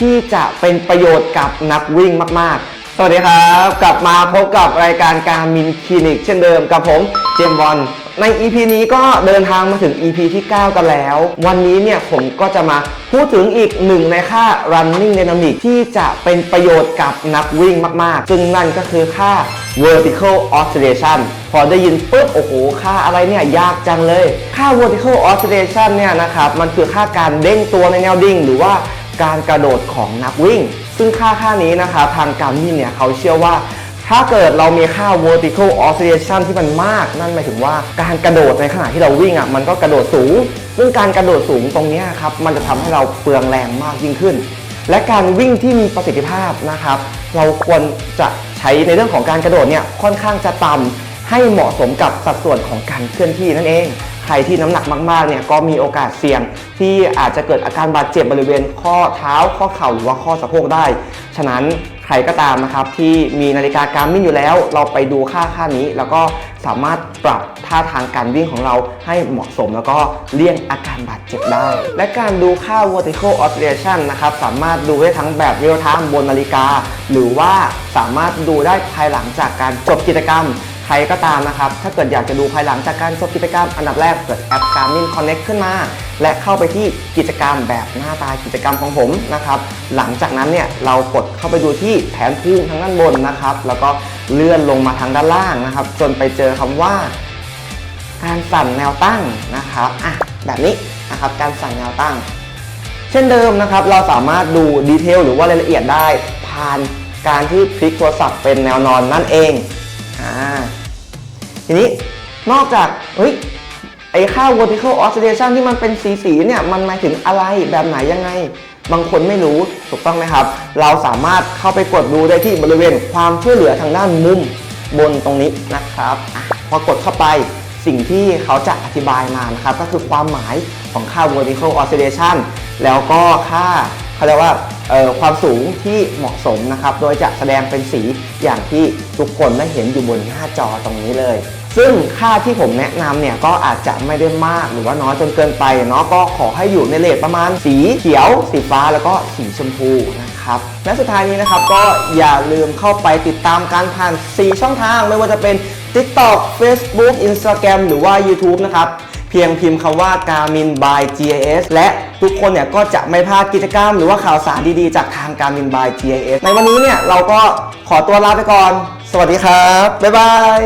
ที่จะเป็นประโยชน์กับนักวิ่งมาก ๆ สวัสดีครับ กลับมาพบกับรายการการมินคลินิก เช่นเดิมกับผมเจมบอลใน EP นี้ก็เดินทางมาถึง EP ที่ 9 กันแล้ว วันนี้เนี่ยผมก็จะมาพูดถึงอีกหนึ่งในค่า running dynamic ที่จะเป็นประโยชน์กับนักวิ่งมาก ๆ ซึ่งนั่นก็คือค่า vertical oscillation พอได้ยินปุ๊บโอ้โห ค่าอะไรเนี่ยยากจังเลย ค่า vertical oscillation เนี่ยนะครับ มันคือค่าการเด้งตัวในแนวดิ่ง หรือว่า การกระโดดของนักวิ่ง ซึ่งค่าค่านี้นะครับทางการวิ่งเนี่ยเขาเชื่อว่า ถ้าเกิดเรามีค่า vertical oscillation ที่มันมาก นั่นหมายถึงว่าการกระโดดในขณะที่เราวิ่งอะมันก็กระโดดสูง ซึ่งการกระโดดสูงตรงนี้ครับมันจะทำให้เราเปลืองแรงมากยิ่งขึ้น และการวิ่งที่มีประสิทธิภาพนะครับ เราควรจะใช้ในเรื่องของการกระโดดเนี่ยค่อนข้างจะต่ำ ให้เหมาะสมกับสัดส่วนของการเคลื่อนที่นั่นเอง ใครที่น้ำหนักมากๆเนี่ยก็มีโอกาสเสี่ยง ที่อาจจะเกิดอาการบาดเจ็บบริเวณข้อเท้าข้อเข่าหรือว่าข้อสะโพกได้ ฉะนั้นใครก็ตามนะครับที่มีนาฬิกาการวิ่งอยู่แล้ว เราไปดูค่าค่านี้ แล้วก็สามารถปรับท่าทางการวิ่งของเราให้เหมาะสม แล้วก็เลี่ยงอาการบาดเจ็บได้ และการดูค่า vertical oscillation นะครับสามารถดูได้ทั้งแบบ real time บนนาฬิกา หรือว่าสามารถดูได้ภายหลังจากการจบกิจกรรม รก็ตามนะครับ ถ้าเกิดอยากจะดูภายหลังจากการจบกิจกรรมอันดับแรกเกิดแอป Garmin Connect ขึ้นมา และเข้าไปที่กิจกรรมแบบหน้าตากิจกรรมของผมนะครับ หลังจากนั้นเนี่ยเรากดเข้าไปดูที่แผนภูมิทางด้านบนนะครับ แล้วก็เลื่อนลงมาทางด้านล่างนะครับ จนไปเจอคำว่า การสั่นแนวตั้งนะครับอะแบบนี้นะครับการสั่นแนวตั้ง เช่นเดิมนะครับ เราสามารถดูดีเทลหรือว่ารายละเอียดได้ ผ่านการที่พลิกโทรศัพท์เป็นแนวนอนนั่นเองอ่า ทีนี้นอกจากเฮ้ยไอ้ค่า vertical oscillation ที่มันเป็นสีสีเนี่ยมันหมายถึงอะไรแบบไหนยังไง บางคนไม่รู้ถูกต้องไหมครับ เราสามารถเข้าไปกดดูได้ที่บริเวณความช่วยเหลือทางด้านมุมบนตรงนี้นะครับอพอกดเข้าไปสิ่งที่เขาจะอธิบายมานะครับ ก็คือความหมายของค่า vertical oscillation แล้วก็ค่าเขาเรียกว่าความสูงที่เหมาะสมนะครับ โดยจะแสดงเป็นสีอย่างที่ทุกคนได้เห็นอยู่บนหน้าจอตรงนี้เลย ซึ่งค่าที่ผมแนะนำเนี่ยก็อาจจะไม่ได้มากหรือว่าน้อยจนเกินไปเนาะก็ขอให้อยู่ในเลทประมาณสีเขียว สีฟ้าแล้วก็สีชมพูนะครับและสุดท้ายนี้นะครับก็อย่าลืมเข้าไปติดตามการผ่าน 4 ช่องทาง ไม่ว่าจะเป็น TikTok Facebook Instagram หรือว่า YouTube นะครับเพียงพิมพ์คำว่า Garmin by GIS และทุกคนเนี่ยก็จะไม่พลาดกิจกรรม หรือว่าข่าวสารดีๆ จากทาง Garmin by GIS ในวันนี้เนี่ยเราก็ขอตัวลาไปก่อน สวัสดีครับ บ๊ายบาย